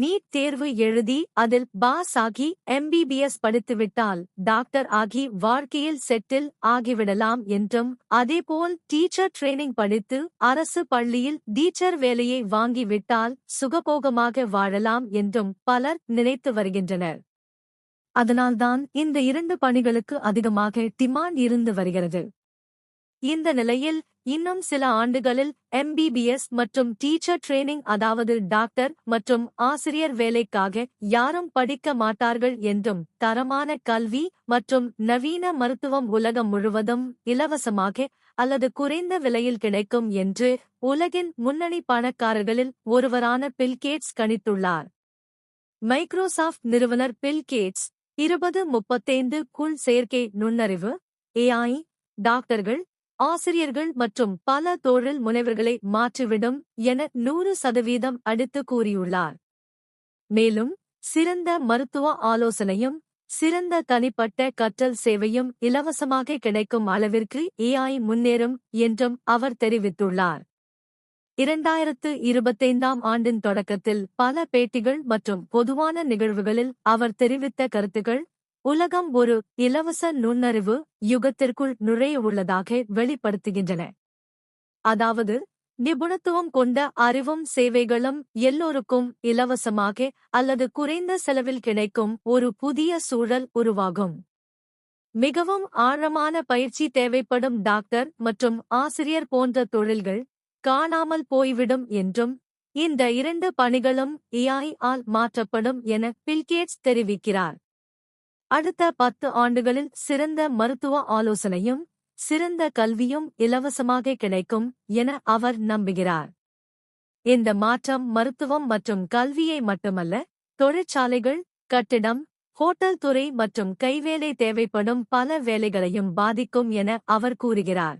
NEET தேர்வு எழுதி அதில் பாஸ் ஆகி எம்பிபிஎஸ் படித்துவிட்டால் டாக்டர் ஆகி வாழ்க்கையில் செட்டில் ஆகிவிடலாம் என்றும் அதேபோல் டீச்சர் ட்ரெய்னிங் படித்து அரசு பள்ளியில் டீச்சர் வேலையை வாங்கிவிட்டால் சுகபோகமாக வாழலாம் என்றும் பலர் நினைத்து வருகின்றனர். அதனால்தான் இந்த இரண்டு பணிகளுக்கு அதிகமாக டிமாண்ட் இருந்து வருகிறது. இந்த நிலையில் இன்னும் சில ஆண்டுகளில் எம்பிபிஎஸ் மற்றும் டீச்சர் ட்ரெய்னிங் அதாவது டாக்டர் மற்றும் ஆசிரியர் வேலைக்காக யாரும் படிக்க மாட்டார்கள் என்றும் தரமான கல்வி மற்றும் நவீன மருத்துவம் உலகம் முழுவதும் இலவசமாக அல்லது குறைந்த விலையில் கிடைக்கும் என்று உலகின் முன்னணி பணக்காரர்களில் ஒருவரான பில்கேட்ஸ் கணித்துள்ளார். மைக்ரோசாஃப்ட் நிறுவனர் பில்கேட்ஸ் இருபது முப்பத்தைந்து குள் செயற்கை நுண்ணறிவு ஏஐ டாக்டர்கள் ஆசிரியர்கள் மற்றும் பல தொழில் முனைவர்களை மாற்றிவிடும் என நூறு சதவீதம் அடித்து கூறியுள்ளார். மேலும் சிறந்த மருத்துவ ஆலோசனையும் சிறந்த தனிப்பட்ட கற்றல் சேவையும் இலவசமாக கிடைக்கும் அளவிற்கு ஏஐ முன்னேறும் என்றும் அவர் தெரிவித்துள்ளார். இரண்டாயிரத்து இருபத்தைந்தாம் ஆண்டின் தொடக்கத்தில் பல பேட்டிகள் மற்றும் பொதுவான நிகழ்வுகளில் அவர் தெரிவித்த கருத்துகள் உலகம் ஒரு இலவச நுண்ணறிவு யுகத்திற்குள் நுழைய உள்ளதாக வெளிப்படுத்துகின்றன. அதாவது நிபுணத்துவம் கொண்ட அறிவும் சேவைகளும் எல்லோருக்கும் இலவசமாக அல்லது குறைந்த செலவில் கிடைக்கும் ஒரு புதிய சூழல் உருவாகும். மிகவும் ஆழமான பயிற்சி தேவைப்படும் டாக்டர் மற்றும் ஆசிரியர் போன்ற தொழில்கள் காணாமல் போய்விடும் என்றும் இந்த இரண்டு பணிகளும் இஐ ஆல் மாற்றப்படும் என பில்கேட்ஸ் தெரிவிக்கிறார். அடுத்த பத்து ஆண்டுகளில் சிறந்த மருத்துவ ஆலோசனையும் சிறந்த கல்வியும் இலவசமாக கிடைக்கும் என அவர் நம்புகிறார். இந்த மாற்றம் மருத்துவம் மற்றும் கல்வியை மட்டுமல்ல தொழிற்சாலைகள் கட்டிடம் ஹோட்டல் துறை மற்றும் கைவேலை தேவைப்படும் பல வேலைகளையும் பாதிக்கும் என அவர் கூறுகிறார்.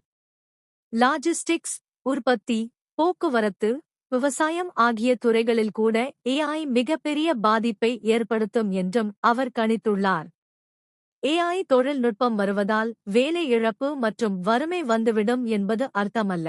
லாஜிஸ்டிக்ஸ் உற்பத்தி போக்குவரத்து விவசாயம் ஆகிய துறைகளில் கூட ஏஐ மிகப்பெரிய பாதிப்பை ஏற்படுத்தும் என்றும் அவர் கணித்துள்ளார். ஏஐ தொழில்நுட்பம் வருவதால் வேலை இழப்பு மற்றும் வறுமை வந்துவிடும் என்பது அர்த்தமல்ல.